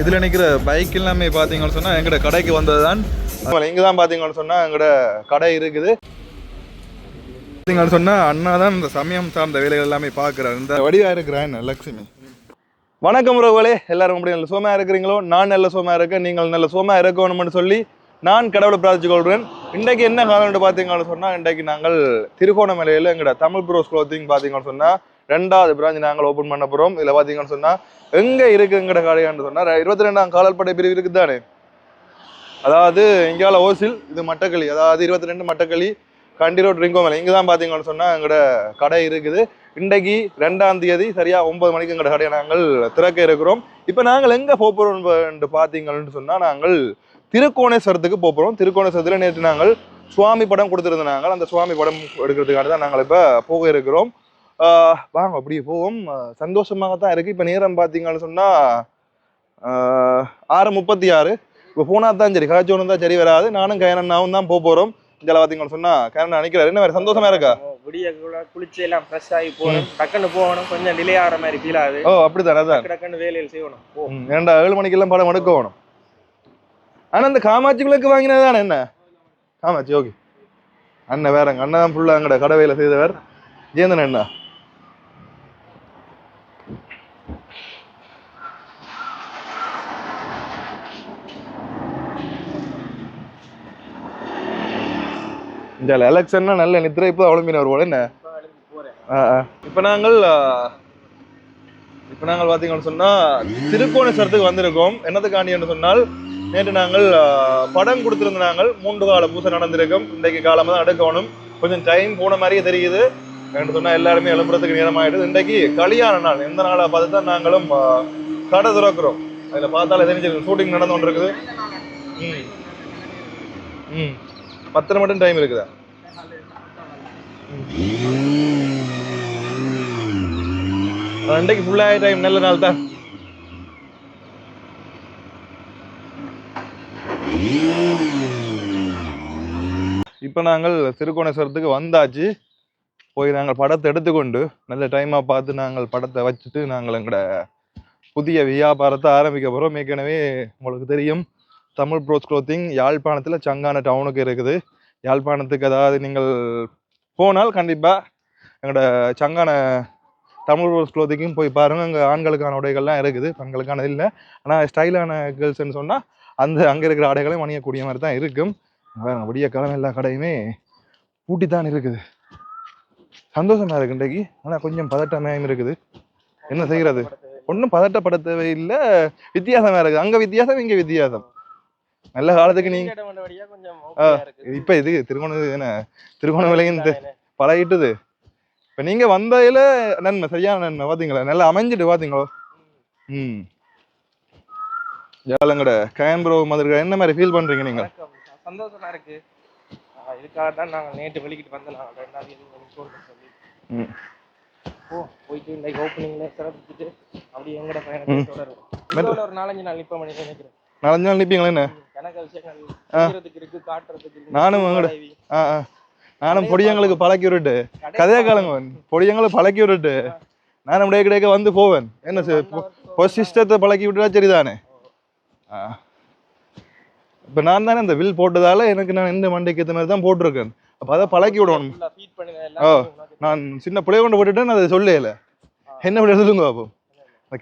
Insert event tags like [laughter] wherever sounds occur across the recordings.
இதில் நிற்கிற பைக் எல்லாமே பார்த்தீங்கன்னு சொன்னால் எங்கட கடைக்கு வந்தது தான் இங்கே தான் பார்த்தீங்கன்னு சொன்னால் எங்கட கடை இருக்குது. பார்த்தீங்கன்னு சொன்னால் அண்ணா தான் இந்த சமயம் சார்ந்த வேலைகள் எல்லாமே பார்க்குறாரு. இந்த வடிவாக இருக்கிறேன் லக்ஷ்மி. வணக்கம் உறவுகளே எல்லாரும் அப்படி நல்ல சோமா இருக்கிறீங்களோ? நான் நல்ல சோமா இருக்கேன் நீங்கள் நல்ல சோமா இருக்கணும்னு சொல்லி நான் கடவுளை பிரார்த்திச்சு கொள்கிறேன். இன்றைக்கு என்ன காலம்னு பார்த்தீங்கன்னு சொன்னால் இன்றைக்கு நாங்கள் திருகோணமலையில் எங்கட தமிழ் ப்ரோஸ் க்ளோத்திங் பார்த்தீங்கன்னு சொன்னால் ரெண்டாவது பிராஞ்ச் நாங்கள் ஓப்பன் பண்ண போகிறோம் இதில் பார்த்தீங்கன்னு சொன்னால் எங்கே இருக்குங்கிற கடையான்னு சொன்னால் இருபத்தி ரெண்டாம் காலால்படை பிரிவு இருக்குது தானே அதாவது இங்கால ஓசில் இது மட்டக்களி. அதாவது இருபத்தி ரெண்டு மட்டக்களி கண்டி ரோட் ரிங்கோமலை இங்கே தான் பார்த்தீங்கன்னு சொன்னால் எங்களோட கடை இருக்குது. இன்றைக்கு ரெண்டாம் தேதி சரியாக ஒன்பது மணிக்கு எங்களோட கடையை நாங்கள் திறக்க இருக்கிறோம். இப்போ நாங்கள் எங்கே போகிறோம் பார்த்தீங்கன்னு சொன்னால் நாங்கள் திருக்கோணேஸ்வரத்துக்கு போகிறோம் திருக்கோணேஸ்வரத்தில் நேற்று நாங்கள் சுவாமி படம் கொடுத்துருந்தாங்க அந்த சுவாமி படம் எடுக்கிறதுக்காக தான் நாங்கள் இப்போ போக இருக்கிறோம். வாங்க அப்படியே போவோம். ஆஹ் சந்தோஷமாக தான் இருக்குது இப்போ நேரம் பார்த்தீங்கன்னு சொன்னால் ஆறு முப்பத்தி ஆறு இப்போ போனால் தான் சரி. காய்ச்சோன்னு தான் சரி வராது. நானும் கயனண்ணாவும் தான் போக போகிறோம் இதில் பார்த்தீங்கன்னு சொன்னால் கயனண்ணா நினைக்கிறாரு என்ன வேறு சந்தோஷமா இருக்கா? விடிய குளிச்சு எல்லாம் ஃப்ரெஷ் ஆகி போகணும். டக்குன்னு போகணும். கொஞ்சம் டிலே ஆகிற மாதிரி ஃபீல் ஆகுது. ஓ அப்படிதான் அதான். டக்கு டக்குன்னு வேலையில் செய்யணும். ஏன்டா ஏழு மணிக்கெல்லாம் படம் எடுக்க வேணும் ஆனால் இந்த காமாட்சிகளுக்கு வாங்கினது தானே என்ன? காமாட்சி ஓகே. அண்ணன் வேறங்க. அண்ணன் தான் ஃபுல்லாக எங்கட கடவையில் செய்தவர். ஜேந்தன் அண்ணா. இந்த எலெக்ஷன்னா நல்ல நித்திரை இப்போ அவளம்பினவர் போல என்ன? இப்போ நாங்கள் இப்போ நாங்கள் பார்த்தீங்கன்னு சொன்னால் திருக்கோணேஸ்வரத்துக்கு வந்திருக்கோம். என்னத்துக்காண்டின்னு சொன்னால் நேற்று நாங்கள் படம் கொடுத்துருந்த நாங்கள் மூன்று கால பூசை நடந்திருக்கும். இன்றைக்கு காலமாக தான் எடுக்கணும். கொஞ்சம் டைம் போன மாதிரியே தெரியுது. என்று சொன்னால் எல்லாருமே எழுப்புறதுக்கு நேரமாகிடுது இன்றைக்கு கல்யாண நாள். எந்த நாளாக பார்த்து தான் நாங்களும் கடை திறக்கிறோம். அதில் பார்த்தாலே தெரிஞ்சிருக்கு ஷூட்டிங் நடந்து கொண்டிருக்குது. ம். ம். பத்தரை மட்டும் டைம் இருக்குதா? ரெண்டைக்கு ஃபுல்லாக டைம் நல்ல நாள் தான். இப்போ நாங்கள் திருக்கோணேஸ்வரத்துக்கு வந்தாச்சு. போய் நாங்கள் படத்தை எடுத்துக்கொண்டு நல்ல டைமாக பார்த்து நாங்கள் படத்தை வச்சுட்டு நாங்கள் எங்களோட புதிய வியாபாரத்தை ஆரம்பிக்க போகிறோம் ஏற்கனவே உங்களுக்கு தெரியும். தமிழ் ப்ரோஸ் க்ளோத்திங் யாழ்ப்பாணத்தில் சங்கான டவுனுக்கு இருக்குது. யாழ்ப்பாணத்துக்கு அதாவது நீங்கள் போனால் கண்டிப்பாக எங்களோட சங்கான தமிழ் ரோஸ் க்ளோத்திங்கும் போய் பாருங்கள் அங்கே ஆண்களுக்கான உடைகள்லாம் இருக்குது. பெண்களுக்கானது இல்லை. ஆனால் ஸ்டைலான கேர்ள்ஸ்ன்னு சொன்னால் அந்த அங்கே இருக்கிற ஆடைகளையும் அணியக்கூடிய மாதிரி தான் இருக்கும். பாருங்க விடிய காலம் எல்லா கடையுமே பூட்டி தான் இருக்குது. சந்தோஷமாக இருக்கு இன்றைக்கு. ஆனால் கொஞ்சம் பதட்டமையும் இருக்குது. என்ன செய்கிறது ஒன்றும் பதட்டப்பட தேவையில்லை வித்தியாசமாக இருக்குது. அங்கே வித்தியாசம் இங்கே வித்தியாசம். நல்ல காலத்துக்கு நீங்க இப்போ இது திருகோண என்ன திருகோணமலையும் இந்த பழகிட்டுது. இப்போ நீங்கள் வந்ததில் நன்மை சரியான நன்மை பார்த்தீங்களா நல்லா அமைஞ்சிட்டு பார்த்தீங்களோ ம். ஜாலங்கட கேம்பரோ மாதிரி என்ன மாதிரி ஃபீல் பண்ணுறீங்க நீங்கள் வணக்கம். சந்தோஷமா இருக்கு. இதுக்காக தான் நாங்க நேற்று வெளிக்கிட்டு வந்தோம் phone பண்ணி சொல்லி. ம். போ போயிட்டு இன்னைக்கு ஓப்பனிங்ல சிறப்பிச்சுட்டு அப்படியே எங்கட பயணத்தை தொடருவோம். இதோட ஒரு நாலஞ்சு நாள் நிப்ப மணி நினைக்கிறேன். நாலஞ்சு நாள் நிற்பீங்களா என்ன? நானும். ஆ ஆ. நானும் பொடியங்களுக்கு பழக்கி விட்டுட்டு. கதையா காலங்க பொடியங்களுக்கு பழக்கி விட்டுட்டு. நானும் அப்படியே கிடைக்க வந்து போவேன். என்ன சிஸ்டத்தை பழக்கி விட்டுட்டா சரிதானே? இப்போ நான் தானே இந்த வில் போட்டதால எனக்கு நான் இந்த மண்டைக்கு ஏற்ற மாதிரி தான் போட்டிருக்கேன். அப்போ அதை பழக்கி விடணும். ஓ. நான் சின்ன பிள்ளைய கொண்டு போட்டுட்டேன் அதை சொல்லல என்ன விட சொல்லுங்க அப்போ?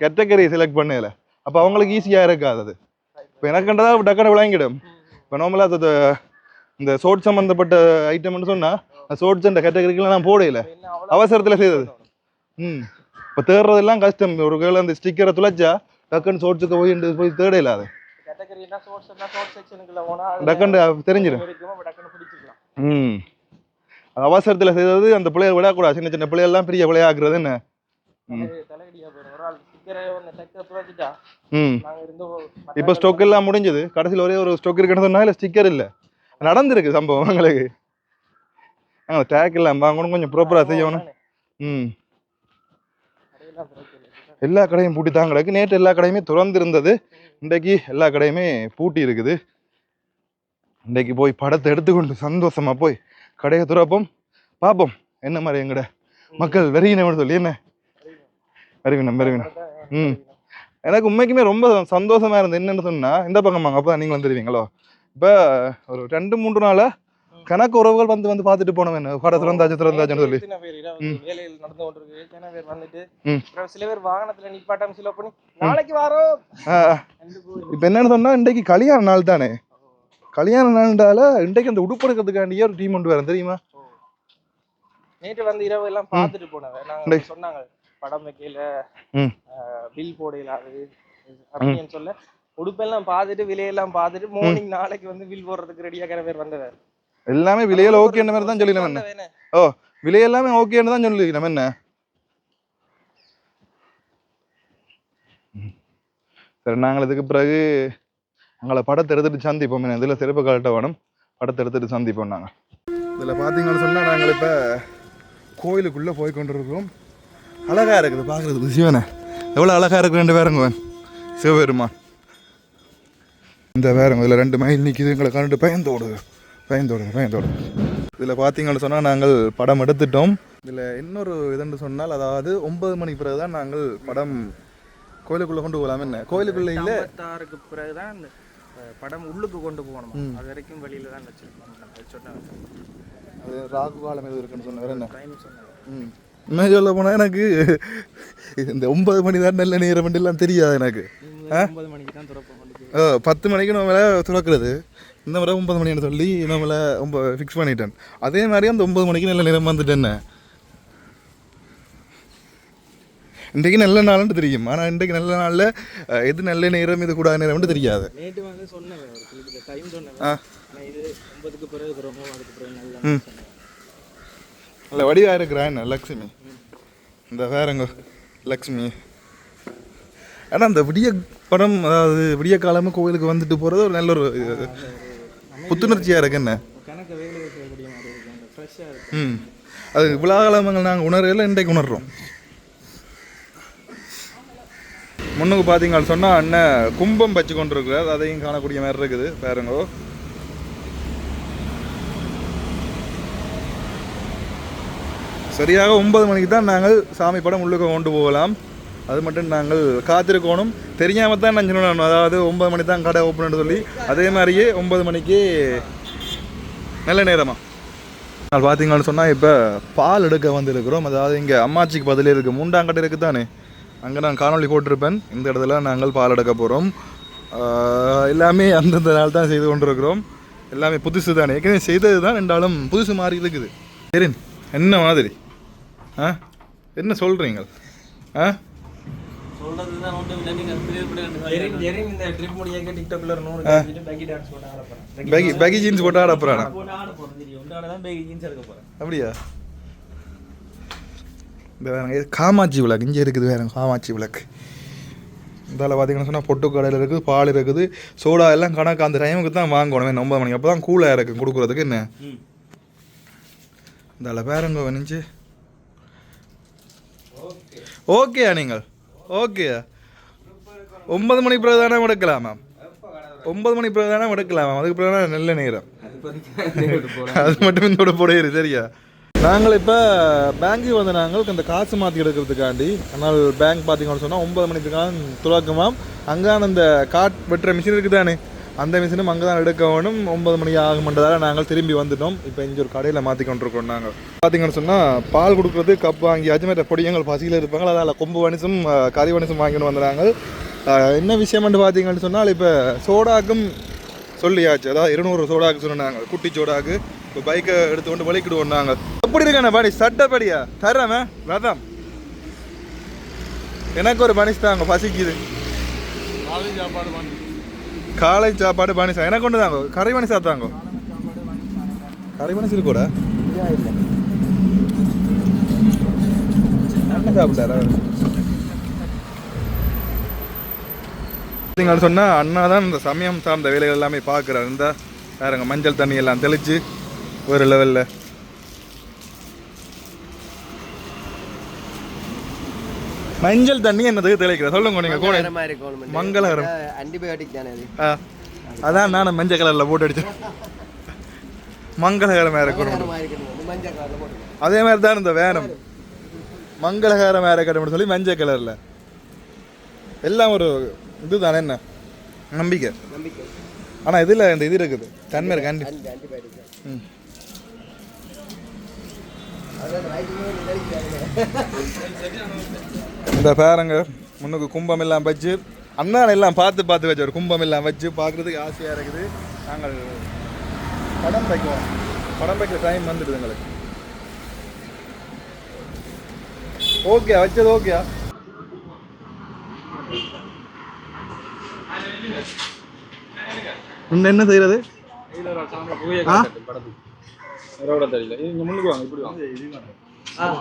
கேட்டகரி செலக்ட் பண்ணல அப்போ அவங்களுக்கு ஈஸியாக இருக்காது அது. இப்போ எனக்கு கண்டதா டக்குனு விளங்கிடும். இப்போ நார்மலாக அது இந்த சோட் சம்மந்தப்பட்ட ஐட்டம்னு சொன்னால் சோட்ஸ் அந்த கேட்டகரிக்கெலாம் நான் போடையில அவசரத்தில் செய்தது. ம். இப்போ தேடுறதெல்லாம் கஷ்டம். ஒரு கேள் அந்த ஸ்டிக்கரை துளைச்சா டக்குன்னு சோட்ஸுக்கு போய் இந்த போய் தேடையில அது. டக்குன்னு தெரிஞ்சிடும் ம். அவசரத்தில் செய்தது அந்த பிள்ளைய விடக்கூடாது. சின்ன சின்ன பிள்ளையெல்லாம் பெரிய பிள்ளையாக்குறது என்ன? இப்போ ஸ்டொக் எல்லாம் முடிஞ்சது. கடைசியில் ஒரே ஒரு ஸ்டொக் இருக்குன்னு சொன்னா இல்லை ஸ்டிக்கர் இல்லை? நடந்திருக்கு சம்பவம் எங்களுக்கு. நாங்கள் டேக் எல்லாம் வாங்கணும் கொஞ்சம் ப்ராப்பராக செய்யணும். ம். எல்லா கடையும் பூட்டி தான் கிடக்கு. நேற்று எல்லா கடையுமே திறந்திருந்தது. இன்றைக்கு எல்லா கடையுமே பூட்டி இருக்குது. இன்றைக்கு போய் படத்தை எடுத்துக்கொண்டு சந்தோஷமா போய் கடையை துறப்போம். பார்ப்போம். என்ன மாதிரி எங்கட மக்கள் வெறியினவன் சொல்லி என்ன? வெறிவினம் வெறிவினம் ம். எனக்கு உண்மைக்குமே ரொம்ப சந்தோஷமா இருந்தது என்னன்னு சொன்னா இந்த பக்கம் வாங்க அப்போ நீங்கள் வந்துடுவீங்களோ இப்போ ஒரு ரெண்டு மூன்று நாளா கணக்கு உறவுகள் வந்து வந்து பார்த்துட்டு போனோம் என்ன? திறந்தாச்சுன்னு சொல்லி. வேலையில் நடந்து கொண்டிருக்கு எத்தனை பேர் வந்துட்டு. சில பேர் வாகனத்துல நிப்பாட்டாம சில பண்ணி நாளைக்கு வாரோம். இப்போ என்னன்னு சொன்னா இன்றைக்கு கல்யாண நாள் தானே? கல்யாண நாள்னால இன்றைக்கு அந்த உடுப்பு எடுக்கிறதுக்காண்டியே ஒரு டீம் கொண்டு வரேன் தெரியுமா? நேற்று வந்து இரவு எல்லாம் பார்த்துட்டு நாங்க டேய். சொன்னாங்க. படம் வைக்கல. பில் போடையில அது அப்படின்னு சொல்ல உடுப்பெல்லாம் பார்த்துட்டு விலையெல்லாம் பார்த்துட்டு மார்னிங் நாளைக்கு வந்து பில் போடுறதுக்கு ரெடியாக பேர் வந்தவர். எல்லாமே விலையில ஓகேன்ற மாதிரி தான் சொல்லி நம்ம என்ன. ஓ விலை எல்லாமே ஓகேன்னு தான் சொல்லி நம்ம என்ன? சரி நாங்கள் இதுக்கு பிறகு எங்களை படத்தை எடுத்துட்டு சந்திப்போம். என்ன இதில் சிறப்பு கலட்ட வேணும் படத்தை எடுத்துட்டு சந்திப்போம் நாங்கள். இதில் பார்த்தீங்கன்னு சொன்னால் நாங்கள் இப்போ கோயிலுக்குள்ளே போய் கொண்டிருக்கிறோம். அழகாக இருக்குது பார்க்குறதுக்கு. சிவனை எவ்வளோ அழகாக இருக்கு ரெண்டு பேருங்க சிவபெருமான். இந்த வேறங்க இதில் ரெண்டு மைல் நிற்கிது எங்களை கண்டு பயந்தோடுது பயந்தோடுது பயந்தோடுது இதில் பார்த்தீங்கன்னு சொன்னால் நாங்கள் படம் எடுத்துட்டோம். இதில் இன்னொரு இதுன்னு சொன்னால் அதாவது ஒன்பது மணிக்கு பிறகு தான் நாங்கள் படம் கோயிலுக்குள்ளே கொண்டு போகலாம். என்ன? கோயிலுக்குள்ளே இல்லை பிறகுதான் அந்த அஹ், படம் உள்ளுக்கு கொண்டு போகணும். அது வரைக்கும் வெளியில தான் வச்சிருக்கோம். சொன்னாங்க அது ராகு காலம் எதுவும் இருக்குன்னு சொன்ன வேற என்ன டைம் சொன்னாங்க ம். உண்மையை சொல்ல போனால் எனக்கு இந்த ஒன்பது மணி தான் நல்ல நேரம் எல்லாம் தெரியாது எனக்கு. ஆ, பத்து மணிக்கு நம்மளை திறக்கிறது. இந்த முறை ஒன்பது மணின்னு சொல்லி நம்மளை ரொம்ப ஃபிக்ஸ் பண்ணிட்டேன். அதே மாதிரி அந்த ஒன்பது மணிக்கு நல்ல நேரம் வந்துட்டேன் இன்றைக்கு நல்ல நாள்னு தெரியும். ஆனால் இன்றைக்கு நல்ல நாளில் எது நல்ல நேரம் இது கூடாத நேரம்னு தெரியாது. நேற்று வந்து சொன்னேன் டைம் சொன்னேன். ஆ. ஆனா இது ஒன்பதுக்கு பிறகு திறப்போம் அதுக்கு பிறகு நல்லா ம். நல்ல வடிவாக இருக்கிறான் லக்ஷ்மி. இந்த வேறங்க லக்ஷ்மி. ஆனால் அந்த விடிய படம் அதாவது விடிய காலமாக கோவிலுக்கு வந்துட்டு போகிறது ஒரு நல்ல ஒரு புத்துணர்ச்சியாக இருக்கு என்ன? ம். அது விழாகாலங்கள் நாங்கள் உணர்வில் இன்றைக்கு உணர்றோம். முன்னுக்கு பார்த்தீங்கன்னு சொன்னால் அண்ணன் கும்பம் வச்சு கொண்டு இருக்கிறார் அதையும் காணக்கூடிய மாதிரி இருக்குது பாருங்கோ சரியாக ஒன்பது மணிக்கு தான் நாங்கள் சாமி படம் உள்ளுக்கு கொண்டு போகலாம். அது மட்டும் நாங்கள் காத்திருக்கணும். தெரியாமல் தான் நான் சொல்லணும் அதாவது ஒன்பது மணி தான் கடை ஓப்பன் சொல்லி. அதே மாதிரியே ஒன்பது மணிக்கு நல்ல நேரமா? நாங்கள் பார்த்தீங்கன்னு சொன்னால் இப்போ பால் எடுக்க வந்திருக்கிறோம். அதாவது இங்கே அம்மாச்சிக்கு பதிலே இருக்குது மூண்டாங்கட்டை இருக்குது தானே? அங்கே நான் காணொளி போட்டிருப்பேன். இந்த இடத்துல நாங்கள் பால் எடுக்க போகிறோம் எல்லாமே அந்தந்த நாள் தான் செய்து கொண்டிருக்கிறோம். எல்லாமே புதுசு தானே. ஏற்கனவே செய்தது தான் ரெண்டாலும் புதுசு மாதிரி இருக்குது. சரி என்ன மாதிரி? ஆ? என்ன சொல்கிறீங்க ஆ? அப்படியா? இந்த வேற இது காமாட்சி விளக்கு. இங்கே இருக்குது வேற காமாட்சி விளக்கு. இதால் பார்த்தீங்கன்னு சொன்னால் பொட்டு கடையில் இருக்குது பால் இருக்குது சோடா எல்லாம் கணக்கு அந்த டைமுக்கு தான் வாங்கணும் ஒன்பது மணிக்கு. அப்போ தான் கூலாக இருக்குது கொடுக்குறதுக்கு என்ன? இதால் பேரங்க வணிச்சு ஓகேயா நீங்கள்? ஓகேயா? ஒன்பது மணி பிறகு தானே எடுக்கலாம் மேம் ஒன்பது மணி பிறகு தானே எடுக்கலாம் மேம் அதுக்கு பிறகு நெல் நல்ல நேரம் அது மட்டும் இந்த போடையிரு சரியா? நாங்கள் இப்போ பேங்க்கு வந்து நாங்கள் அந்த காசு மாற்றி எடுக்கிறதுக்காண்டி ஆனால் பேங்க் பார்த்தீங்கன்னு சொன்னால் ஒன்பது மணிக்கு தான் துறக்குமாம் அங்கே அந்த காட் வெட்டுற மிஷின் இருக்குது தானே அந்த மிஷினும் அங்கே தான் எடுக்க வேணும் ஒன்பது மணி ஆகும்ன்றதால நாங்கள் திரும்பி வந்துட்டோம். இப்போ இங்கே ஒரு கடையில் மாற்றி கொண்டிருக்கோம் நாங்கள் பார்த்தீங்கன்னு சொன்னால் பால் கொடுக்குறது கப் வாங்கி அஜ்மேட்ட பொடியங்கள் பசியில் இருப்பாங்க. அதில் கொம்பு வணிசும் கறி வணிசும் வாங்கிட்டு வந்துடுறாங்க என்ன விஷயம்னு பார்த்தீங்கன்னு சொன்னால் இப்போ சோடாக்கும் சொல்லியாச்சு. அதாவது இருநூறு சோடாக்கு சொன்னாங்க. குட்டி சோடாக்கு. இப்போ பைக்கை எடுத்து கொண்டு வலிக்கிடுவோம் நாங்கள் எப்படி இருக்கானே பாடி? சட்டப்படியா? தர்றமே ரதம்? எனக்கு ஒரு மனுஷன் தாங்க பசிக்குது சாப்பாடு காலை சாப்பாடு பானிசா எனக்கு கொண்டு தாங்க. கறி பனிஷா தாங்கோ. கறி பனிஷ் கூட? என்ன சாப்பிட்டாரா? நீங்கள் சொன்னால் அண்ணா தான் இந்த சமயம் சார்ந்த வேலைகள் எல்லாமே பார்க்குறாரு. இந்த வேறுங்க மஞ்சள் தண்ணி எல்லாம் தெளித்து ஒரு லெவலில் மஞ்சள் தண்ணி என்னதுக்கு தெளிக்கிற சொல்லுங்க நீங்கள் கூட. மங்களகரம் ஆன்டிபயோட்டிக் தானே அது அதான் நானும் மஞ்சள் கலரில் போட்டு அடித்தேன் மங்களகரமாக இருக்கணும். அதே மாதிரி தான் இந்த வேனம் மங்களகரமாக இருக்கணும்னு சொல்லி மஞ்சள் கலரில். எல்லாம் ஒரு இதுதானே என்ன? நம்பிக்கை. ஆனால் இதில் இந்த இது இருக்குது. தன்மை இருக்கு ஆன்டி இந்த பேரங்க முன்னுக்கு கும்பம் எல்லாம் வச்சு அண்ணன் எல்லாம் பார்த்து பார்த்து வச்சு ஒரு கும்பம் எல்லாம் வச்சு பார்க்குறதுக்கு ஆசையாக இருக்குது. நாங்கள் படம் வைக்குவோம். படம் வைக்கிற டைம் வந்துடுது எங்களுக்கு. ஓகே வச்சது ஓகேயா இன்னும் என்ன செய்யறது? தெரியல.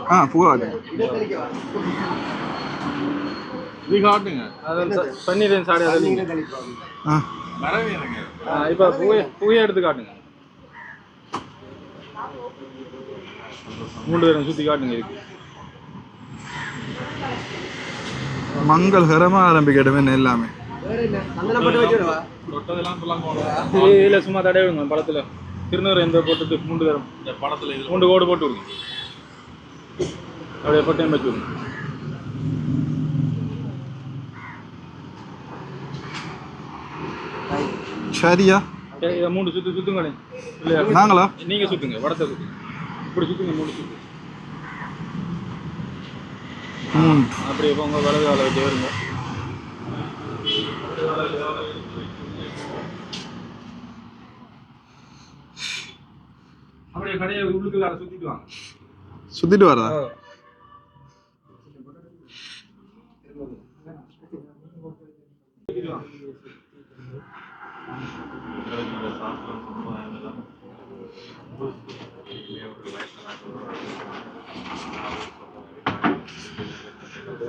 ஆ. புகா இதை காட்டுங்க அதான் பன்னீர் சாடி அதை இப்போ புகையை புகையை எடுத்து காட்டுங்க. மூன்று பேரும் சுத்தி காட்டுங்க இருக்கு மங்களகரமாக ஆரம்பிக்கட்டுமே எல்லாமே. இல்ல சும்மா தடவை விடுங்க படத்துல திருநூறு எந்த போட்டுட்டு மூன்று பேரும். படத்துல மூன்று கோடு போட்டு விடுங்க. அப்படியே பட்டையும் வச்சு சரியா? இதை மூணு சுத்து சுத்துங்களே இல்லையா? நாங்களா? நீங்க சுத்துங்க வடத்தை சுத்துங்க இப்படி சுத்துங்க மூணு சுத்து. ம். அப்படியே போங்க வலது கால வச்சு வருங்க. அப்படியே கடையை உள்ளுக்குள்ள சுத்திட்டு வாங்க. சுத்திட்டு வரதா?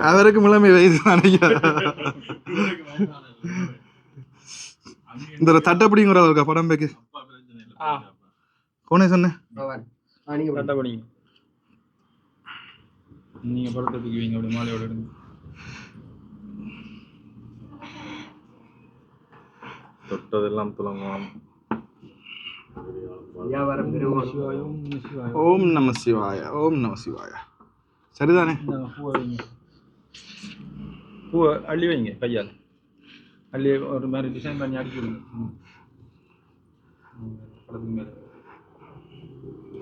அவருக்கு முழுமை வயசு இந்த தட்டப்படிங்கிற இருக்கா படம் பேக்கு. போனே சொன்னேன். நீங்க படத்தை தூக்குவீங்க அப்படி மாலையோட எடுங்க. தொட்டதெல்லாம் சிவாயும் ஓம் நம சிவாய ஓம் நம சிவாய. சரிதானே? பூவை வைங்க. அள்ளி வைங்க கையால். அள்ளி ஒரு மாதிரி டிசைன் பண்ணி அடிச்சு விடுங்க. படத்துக்கு மேலே.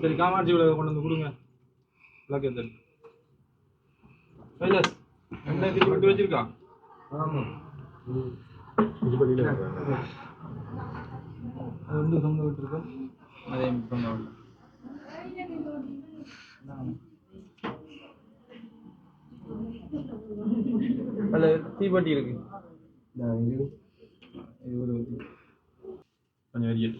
சரி காமாட்சி விளக்க கொண்டு வந்து கொடுங்க. விளக்கு கைலாஸ் ரெண்டாயிரத்தி விட்டு வச்சிருக்கா? அது வந்து தொங்க விட்டுருக்கோம் அதே தொங்க விடல. அதில் தீப்பெட்டி இருக்கு. இது ஒரு தீ. கொஞ்சம் வெறியட்டு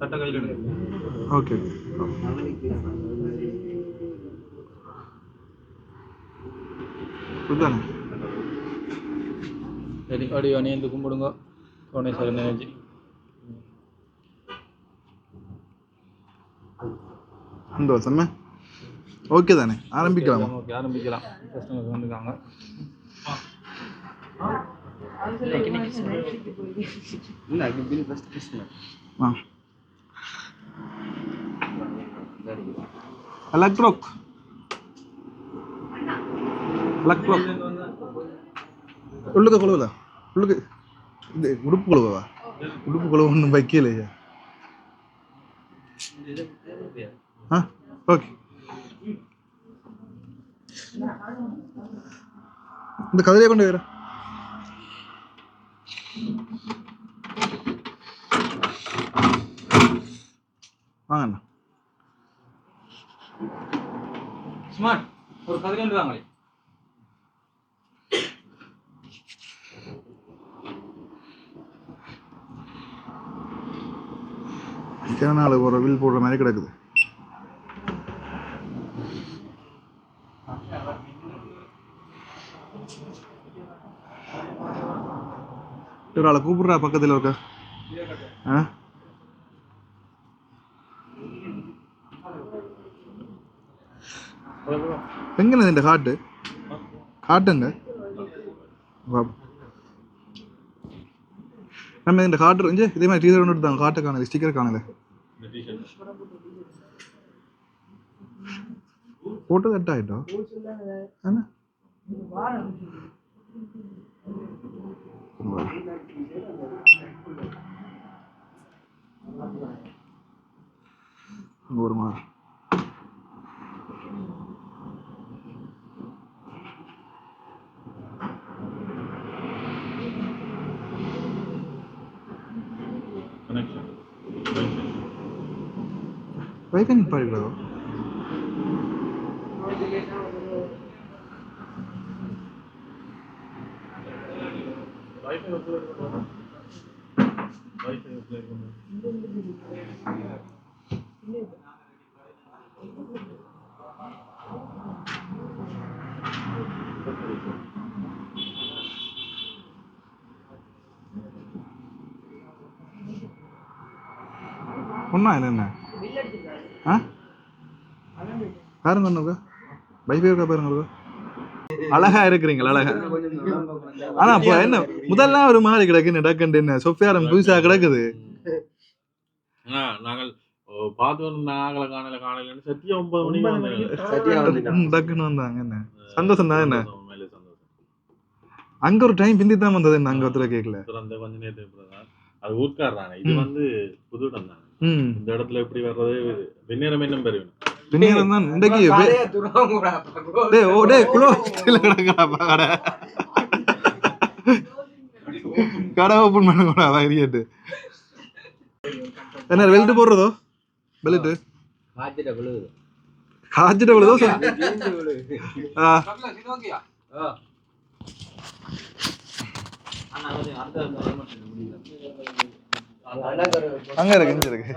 தட்டை கையில் எடுங்க. ஓகே. இதுதானே சரி அப்படி அணியந்து கும்பிடுங்க சோனேஸ்வரன் நினைச்சு சந்தோஷமே ஓகே தானே ஆரம்பிக்கலாமா? ஓகே ஆரம்பிக்கலாம். கஸ்டமர்ஸ் வந்துருக்காங்க இல்ல இது பில் ஃபர்ஸ்ட் கிருஷ்ணன் ஆ. எலக்ட்ரோக் எலக்ட்ரோக் உள்ளுக்க குழுவில் உள்ளுக்கு. இது உடுப்பு குழுவா? உடுப்பு குழுவ ஒன்றும் வைக்கலையா. ஆ ஓகே. இந்த கதிரையை கொண்டு வரேன் வாங்கண்ணா ஸ்மார்ட் ஒரு பதினேழு தாங்களே கேனால ஒரு வில் போடுற மாதிரி கிடக்குது. இவரால் கூப்பிடுறா பக்கத்தில் இருக்க? ஆ? எங்கே இந்த காட்டு காட்டுங்க நம்ம இந்த காட்டு இருந்து இதே மாதிரி டீசர் ஒன்று எடுத்தாங்க காட்டை காணல ஸ்டிக்கர் காணல இந்த போட்டோ கட் ஆகிட்டோம் ஒரு மாதிரி. பைக்கை நிப்பாடிக்கிறதோ வைஃபை அப்ளை பண்ணுவோம் வைஃபை அப்ளை பண்ணுவோம் ஒன்றா இல்லை என்ன ஆ பாருங்க பைக் இருக்கா பாருங்க. அழகா இருக்கிறீங்களா அழகா. ஆனா அப்போ என்ன முதல்ல ஒரு மாதிரி கிடக்கு நடக்கண்டு என்ன சொஃபியாரம் புதுசா கிடக்குது. நாங்கள் ஓ, பார்த்து வந்து நாங்கள காணல காணலன்னு சத்தியா ஒன்பது மணிக்கு வந்தாங்க. டக்குன்னு வந்தாங்க என்ன? சந்தோஷம் தான் என்ன? உண்மையிலே சந்தோஷம். அங்க ஒரு டைம் பிந்தி தான் வந்தது என்ன அங்க ஒருத்தர கேட்கல பிறந்த கொஞ்ச நேரத்துக்கு அது ஊர்க்காடுறாங்க இது. வந்து புது இடம் தானே. ம். இந்த இடத்துல எப்படி வர்றது? வெந்நேரம் என்ன பின்னேரம் தான் இன்றைக்கு. டேய் ஓ டேய் குளோ கிடக்குறாப்பா கடை. கடை ஓப்பன் பண்ணுங்கடா வைரியட்டு என்ன வெல்ட் போடுறதோ? பெல்ட் காய்ச்சிட்ட விழுகுது. காய்ச்சிட்டு விழுதோ. அங்க இருக்கு இங்க இருக்கு.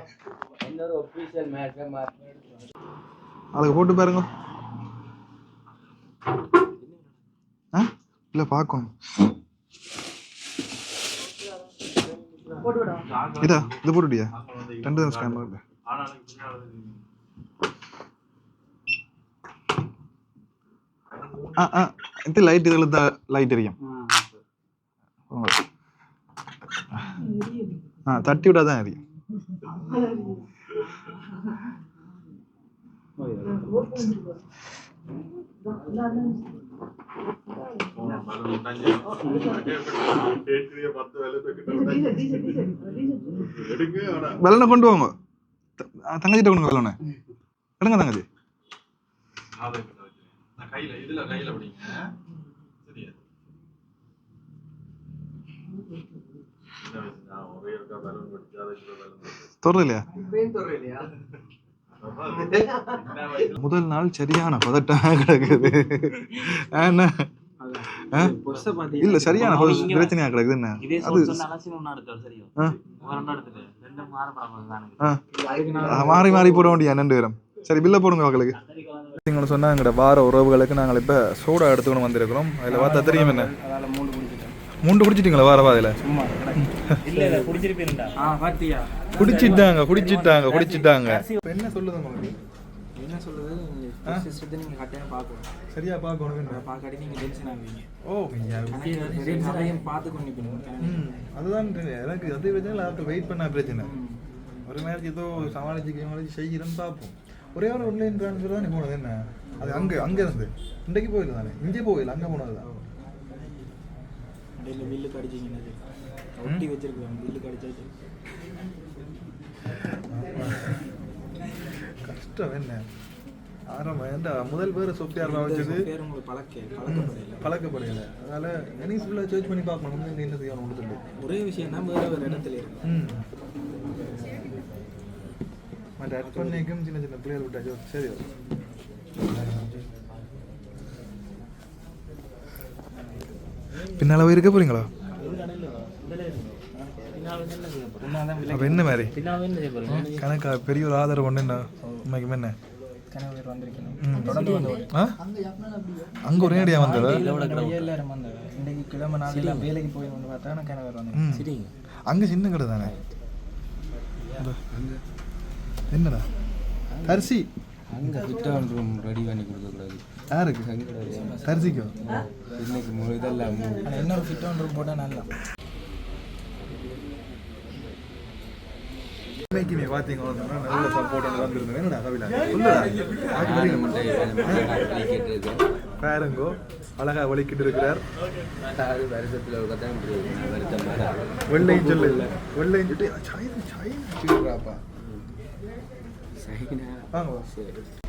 அதுக்கு போட்டு பாருங்க. ஆ? இல்ல பார்க்கணும். இதா இது போட்டுடியா ரெண்டு தான் ஸ்கேன் பண்ணு. ஆ ஆ இது லைட் இதில் தான் லைட் எரியும். ஆ தட்டி விடாதான் எரியும். வெள்ளனை கொண்டு வாங்க தங்கச்சிட்ட கொண்டு வெள்ளனை. எடுங்க தங்கச்சி. நான் கையில இதுல கையில பிடிங்க சரியா [laughs] முதல் நாள் சரியான பதட்டம் கிடக்குது? இல்ல சரியான பிரச்சனையா கிடக்குது என்ன? அது மாறி மாறி போட வேண்டிய ரெண்டு பேரும் சரி பில்ல போடுங்க அவங்களுக்கு நீங்களும் சொன்னா எங்களோட வார உறவுகளுக்கு நாங்கள் இப்போ சோடா எடுத்துக்கணும் வந்திருக்கிறோம். அதில் பார்த்தா தெரியும் என்ன? மூண்டு குடிச்சிட்டீங்களா? வார வாதில் சும்மா இல்ல இல்ல குடிச்சிருப்பீங்கடா ஆ பாத்தியா குடிச்சிட்டாங்க குடிச்சிட்டாங்க. குடிச்சிட்டாங்க என்ன சொல்லுது உங்களுக்கு? என்ன பார்க்கணும். சரியா பார்க்கணும் பார்க்காட்டி நீங்க டென்ஷன் ஆகுவீங்க ஓ ஐயா. நிறைய பார்த்து கொண்டு போகணும் ம், அதுதான். எனக்கு அது பிரச்சனை இல்லை வெயிட் பண்ண பிரச்சனை. ஒரு மேட்ச் ஏதோ சமாளிச்சு சமாளிச்சு செய்கிறேன்னு பார்ப்போம். ஒரே ஒரு ஆன்லைன் ட்ரான்ஸ்ஃபர் தான் போனது என்ன? அது அங்கே அங்கே இருந்து இன்றைக்கு போயில தானே? இங்கே போயில அங்கே போனது தான். இடையில பில்லு கடிச்சிங்க ஒட்டி வச்சிருக்கேன் பில்லு கடிச்சாச்சு. கஷ்டம் என்ன? ஆரம்பம் ஏன்டா முதல் பேர் வச்சது? உங்களுக்கு பழக்க பழக்கப்படையில. அதனால எனி ஃபுல்லாக சர்ச் பண்ணி பார்க்கணும். வந்து என்ன செய்யணும் கொடுத்துட்டு ஒரே விஷயம் தான் வேற ஒரு இடத்துல இருக்கு. ம். மற்ற அட் பண்ணிக்கும் சின்ன சின்ன பிள்ளைகள் விட்டாச்சோ. சரி பின்னால போய் இருக்க விலை அப்போ என்ன மாதிரி? கணக்கா பெரிய ஒரு ஆதரவு ஒன்று என்ன? உண்மைக்கு என்ன? அங்கே ஒரு நேரடியாக வந்ததா? கிழமை நாள் வேலைக்கு போய் வந்து பார்த்தா சரிங்க அங்கே சின்ன கடை தானே. என்னடா? அரிசி அங்கே ரிட்டர்ன் ரூம் ரெடி பண்ணி கொடுக்கக்கூடாது. யாருக்கு? அரிசிக்கோ இன்னைக்கு மு- இதெல்லாம் இன்னொரு ஃபிட் ஒன்று போட்டால் நல்லா. இன்னைக்கு நீ பார்த்தீங்கன்னா நல்ல சப்போர்ட் வந்திருந்தேன் என்னடா பாருங்கோ அழகா வலிக்கிட்டு இருக்கிறார். வெள்ளையும் சொல்லு. வெள்ளையும் சொல்லி சைனா சைனா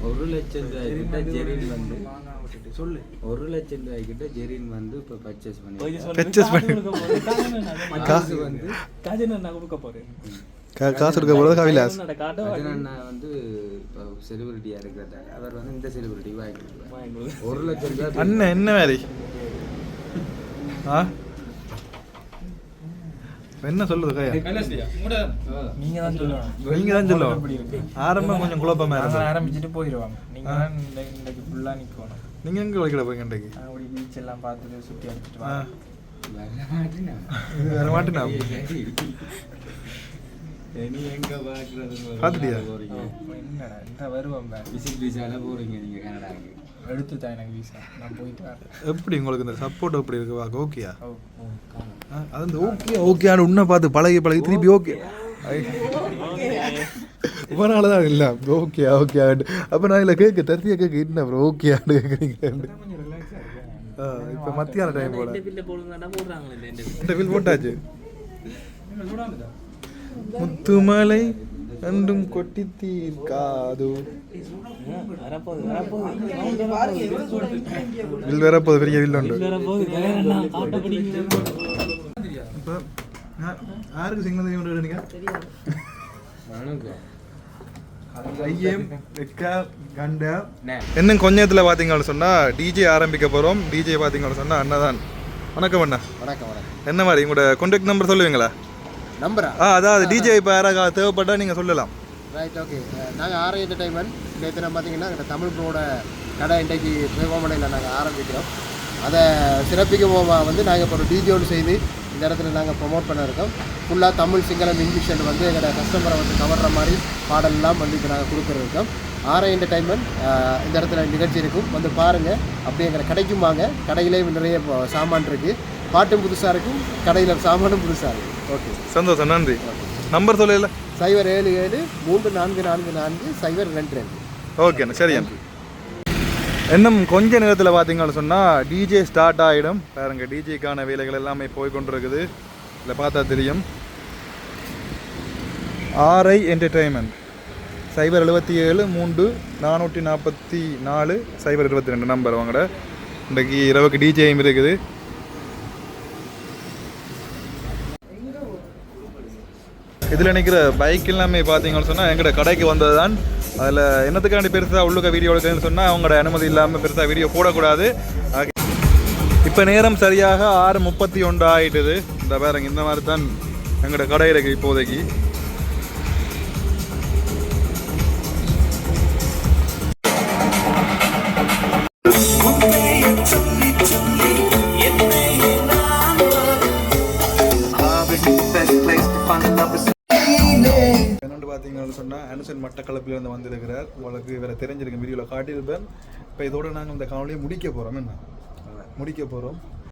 ஒரு லட்சம் ரூபாய் கிட்ட ஜெரின் வந்து சொல்லு. ஒரு லட்சம் ரூபாய் கிட்ட ஜெரின் வந்து இப்போ பர்ச்சேஸ் பண்ணி Purchase பண்ணி- காசு வந்து கா- காசு கொடுக்க போகிறது கவிலாஸ். அஜனண்ணா வந்து இப்போ செலிபிரிட்டியாக இருக்கிறதால அவர் வந்து இந்த செலிபிரிட்டி வாங்கி. ஒரு லட்சம் ரூபாய் அண்ணன் என்ன மாதிரி ஆ? என்ன சொல்லுது கையா? நீங்க தான் சொல்லணும். நீங்க தான் சொல்லுவோம் ஆரம்பம் கொஞ்சம் குழப்பமா இருந்தது. ஆரம்பிச்சுட்டு போயிடுவாங்க நீங்க தான் இன்னைக்கு ஃபுல்லாக நிற்கணும் நீங்க எங்க வலிக்கிட போய் இன்றைக்கு? அப்படி பீச் எல்லாம் பார்த்துட்டு சுற்றி அடிச்சுட்டு வாங்க வர மாட்டேனா? இது வேற மாட்டுனா? போறீங்க. என்னடா இந்த வருவோம் பே. விசிட் விசால போறீங்க நீங்க கனடாக்கு. எடுத்து தான் எனக்கு வீசா. நான் போயிட்டு வரேன். எப்படி உங்களுக்கு இந்த சப்போர்ட் எப்படி இருக்கு? வாக்கு ஓகேயா அது வந்து ஓகே ஓகேன்னு உன்னை பார்த்து பழகி பழகி திருப்பி ஓகே. இவனால தான் இல்லை. ஓகே ஓகே அப்போ நான் இல்லை கேட்க தருத்தியா கேட்க என்ன அப்புறம் ஓகேயான்னு கேட்குறீங்க இப்போ மத்தியான டைம் போல. இந்த பில் போட்டாச்சு. முத்துமலை ரெண்டும் கொட்டி தீர்க்காது வில் வேற போகுது பெரிய வில் உண்டு. இப்போ யாருக்கு சிங்களம் தெரியும் கண்ட. இன்னும் கொஞ்ச நேரத்தில் பார்த்தீங்கன்னு சொன்னால் டிஜே ஆரம்பிக்க போகிறோம் டிஜே பார்த்தீங்கன்னு சொன்னால் அண்ணன் வணக்கம் அண்ணா. வணக்கம் வணக்கம். என்ன மாதிரி உங்களோட கான்டாக்ட் நம்பர் சொல்லுவீங்களா? நம்பரா ஆ அதாவது டிஜே இப்போ யாராவது தேவைப்பட்டா நீங்கள் சொல்லலாம். ரைட் ஓகே நாங்கள் ஆர் என்டர்டைன்மெண்ட் நேற்று நம்ம பார்த்தீங்கன்னா எங்கள் தமிழ் ப்ரோட கடை இன்றைக்கு சிவகோமலையில் நாங்கள் ஆரம்பிக்கிறோம். அதை சிறப்பிக்கும் வந்து நாங்கள் இப்போ ஒரு டிஜே ஒன்று செய்து இந்த இடத்துல நாங்கள் ப்ரொமோட் பண்ண இருக்கோம். ஃபுல்லாக தமிழ் சிங்களம் இங்கிலீஷ் வந்து எங்களோட கஸ்டமரை வந்து கவர்ற மாதிரி பாடல்லாம் வந்து இப்போ நாங்கள் கொடுக்குறோம் ஆர்ஐ என்டர்டைன்மெண்ட் இந்த இடத்துல நிகழ்ச்சி இருக்கும். வந்து பாருங்கள் அப்படியே எங்களை கடைக்கும் வாங்க. கடையிலே நிறைய சாமான் இருக்குது பாட்டும் புதுசாக இருக்கும் கடையில் சாமானும் புதுசாக இருக்கும். ஓகே சந்தோஷம் நன்றி. நம்பர் சொல்லல சைபர் ஏழு ஏழு மூன்று நான்கு நான்கு நான்கு சைபர் ரெண்டு ரெண்டு. ஓகேண்ணா சரி இன்னும் கொஞ்ச நேரத்தில் பார்த்தீங்கன்னு சொன்னால் டிஜே ஸ்டார்ட் ஆகிடும் பாருங்க டிஜேக்கான வேலைகள் எல்லாமே போய் கொண்டிருக்குது. இதில் பார்த்தா தெரியும். ஆர்ஐ என்டர்டெயின்மெண்ட் சைபர் எழுபத்தி ஏழு மூன்று நானூற்றி நாற்பத்தி நாலு சைபர் இருபத்தி ரெண்டு நம்பர் வாங்கட. இன்றைக்கு இரவுக்கு டிஜேயும் இருக்குது. இதில் நிற்கிற பைக் எல்லாமே பார்த்தீங்கன்னு சொன்னால் எங்களோட கடைக்கு வந்தது தான் அதில் என்னத்துக்காண்டி பெருசாக உள்ளுக்க வீடியோ எடுக்கிறேன்னு சொன்னால் அவங்களோட அனுமதி இல்லாமல் பெருசாக வீடியோ போடக்கூடாது. இப்போ நேரம் சரியாக ஆறு முப்பத்தி ஒன்று ஆகிட்டுது இந்த பாருங்க இந்த மாதிரி தான் எங்களோட கடை இருக்குது இப்போதைக்கு. பார்த்தீங்கன்னு மட்டக்களப்பிலிருந்து வந்திருக்கிறார். உங்களுக்கு இவரை தெரிஞ்சிருக்கும் வீடியோவில் காட்டியிருப்பேன். இப்போ இதோட நாங்கள் இந்த காணொலியை முடிக்க போகிறோம் என்ன? முடிக்க போகிறோம்